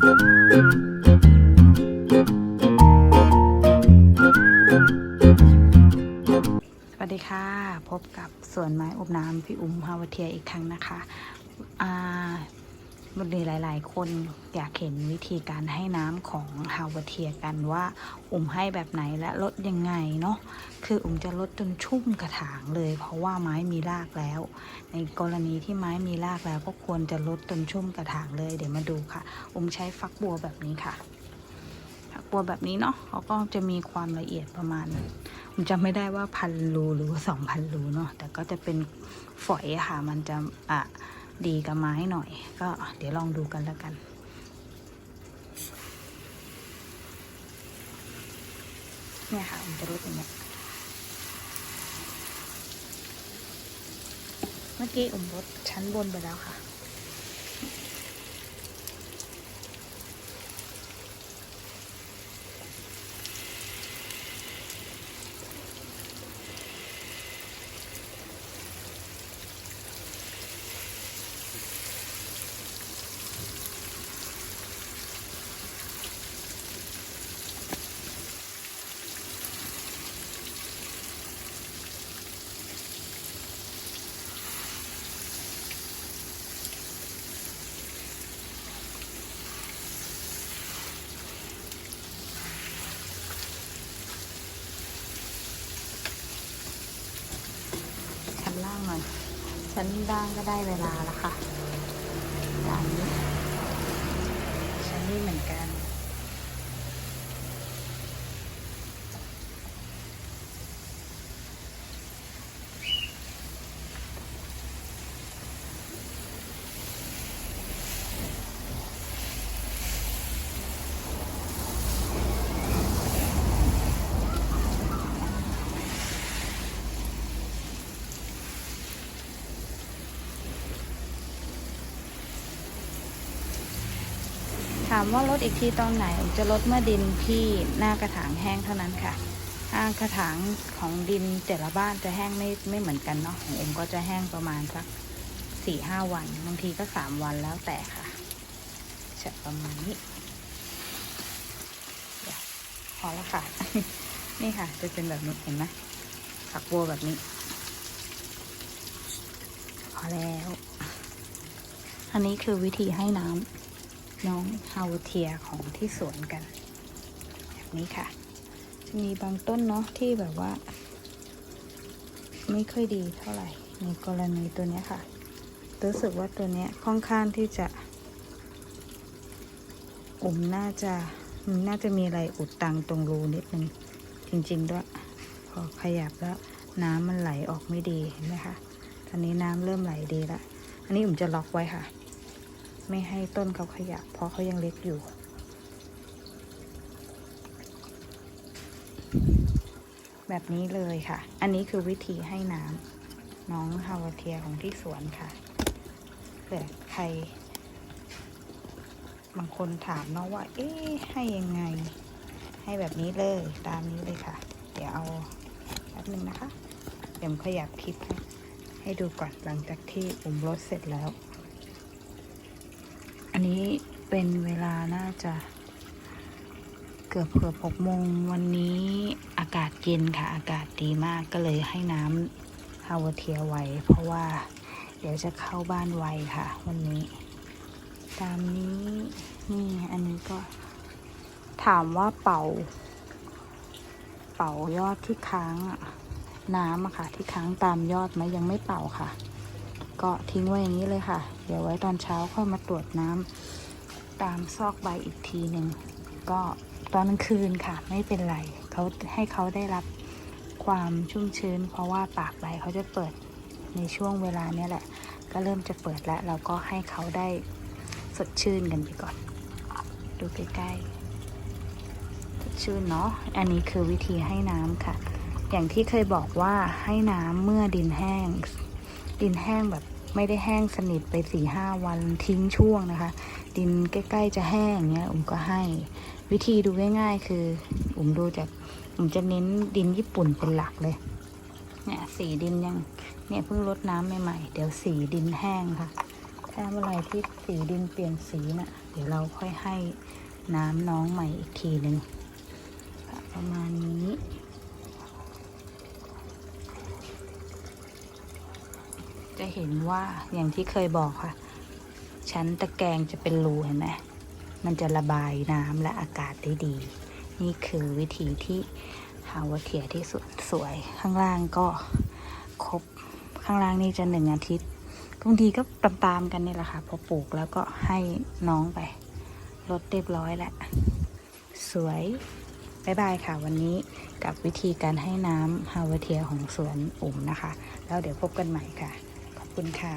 สวัสดีค่ะ พบกับสวนไม้อบน้ำพี่อุ้มฮาวเทียอีกครั้งนะคะอ่า มันมีหลาย ๆ คนอยากเห็นวิธีการให้น้ำของฮาวเทียกันว่าอุ้มให้แบบไหนและลดยังไงเนาะคืออุ้มจะลดจนชุ่มกระถางเลย เพราะว่าไม้มีรากแล้ว ในกรณีที่ไม้มีรากแล้วก็ควรจะลดจนชุ่มกระถางเลย เดี๋ยวมาดูค่ะ อุ้มใช้ฟักบัวแบบนี้ค่ะฝักบัวแบบนี้เนาะเขาก็จะมีความละเอียดประมาณผมจำไม่ได้ว่าพันรูหรือว่าสองพันรูเนาะแต่ก็จะเป็นฝอยค่ะมันจะอะ ดีกับไม้หน่อย ก็เดี๋ยวลองดูกันแล้วกันเนี่ยค่ะมันจะรู้ตรงเนี้ยเมื่อกี้อุ่มรถชั้นบนไปแล้วค่ะ ชั้นล่างหน่อย ฉันล่างก็ได้เวลาแล้วค่ะอย่างนี้ฉันนี่เหมือนกัน ถามว่าลดอีกทีตอนไหนจะลดเมื่อดินที่หน้ากระถางแห้งเท่านั้นค่ะห้ากระถางของดินแต่ละบ้านจะแห้งไม่ไม่เหมือนกันเนาะของเอ็มก็จะแห้งประมาณสักสี่ห้าวันบางทีก็สามวันแล้วแต่ค่ะจะประมาณนี้พอแล้วค่ะ นี่ค่ะ จะเป็นแบบนี้เห็นไหมฝักบัวแบบนี้ พอแล้ว อันนี้คือวิธีให้น้ำ น้องเฮาเทียของที่สวนกัน แบบนี้ค่ะ จะมีบางต้นเนาะที่แบบว่า ไม่ค่อยดีเท่าไหร่ ในกรณีตัวนี้ค่ะ รู้สึกว่าตัวนี้ค่อนข้างที่จะอุ่มน่าจะนน่าจะมีอะไรอุดตังตรงรูนิดนึง จริงๆด้วย พอขยับแล้วน้ำมันไหลออกไม่ดีเห็นไหมคะ ตอนนี้น้ำเริ่มไหลดีแล้วอันนี้อุ่มจะล็อกไว้ค่ะ ไม่ให้ต้นเขาขยับเพราะเขายังเล็กอยู่ แบบนี้เลยค่ะ อันนี้คือวิธีให้น้ำน้องฮาวาเทียของที่สวนค่ะเผื่อใคร บางคนถามเนาะว่า เอ๊ะให้ยังไง ให้แบบนี้เลยตามนี้เลยค่ะ เดี๋ยวเอาแป๊บนึงนะคะ เดี๋ยวผมขยับคลิปให้ให้ดูก่อนหลังจากที่อุ่มรถเสร็จแล้ว นนี้เป็นเวลาน่าจะเกือบเกือบหกโมงวันนี้อากาศเย็นค่ะ อากาศดีมากก็เลยให้น้ำฮาวเทียไว้ เพราะว่าเดี๋ยวจะเข้าบ้านไวค่ะ วันนี้ ตามนี้นี่อันนี้ก็ถามว่าเป่า เป่ายอดที่ค้างน้ำอะค่ะ ที่ค้างตามยอดไหมยังไม่เป่าค่ะ ก็ทิ้งไว้อย่างนี้เลยค่ะ เดี๋ยวไว้ตอนเช้าค่อยมาตรวจน้ำตามซอกใบอีกทีหนึ่งก็ตอนกลางคืนค่ะ ไม่เป็นไรเขาให้เขาได้รับความชุ่มชื้น เพราะว่าปากใบเขาจะเปิดในช่วงเวลาเนี้ยแหละ ก็เริ่มจะเปิดแล้วเราก็ให้เขาได้สดชื่นกันไปก่อน ดูใกล้ๆสดชื่นเนาะอันนี้คือวิธีให้น้ำค่ะ อย่างที่เคยบอกว่าให้น้ำเมื่อดินแห้ง ดินแห้งแบบ ไม่ได้แห้งสนิทไปสี่ห้าวันทิ้งช่วงนะคะ ดินใกล้ ๆ จะแห้งเงี้ยอุ๋มก็ให้ วิธีดูง่าย ๆ คืออุ๋มดูจากอุ๋มจะเน้นดินญี่ปุ่นเป็นหลักเลยเนี่ยสีดินยังเนี่ยเพิ่งรดน้ำใหม่ๆเดี๋ยวสีดินแห้งค่ะ ถ้าเมื่อไหรที่สีดินเปลี่ยนสีน่ะเดี๋ยวเราค่อยให้น้ำน้องใหม่อีกทีหนึ่งประมาณนี้ จะเห็นว่าอย่างที่เคยบอกค่ะ ชั้นตะแกรงจะเป็นรูเห็นไหมมันจะระบายน้ำและอากาศได้ดี นี่คือวิธีที่หาวเทียที่สุดสวยข้างล่างก็ครบข้างล่างนี่จะหนึ่งอาทิตย์บางทีก็ตามๆกันนี่แหละค่ะ พอปลูกแล้วก็ให้น้องไปลดเรียบร้อยแล้วสวยบายบายค่ะ วันนี้กับวิธีการให้น้ำฮาวเทียของสวนอุ่มนะคะ แล้วเดี๋ยวพบกันใหม่ค่ะ คุณค่ะ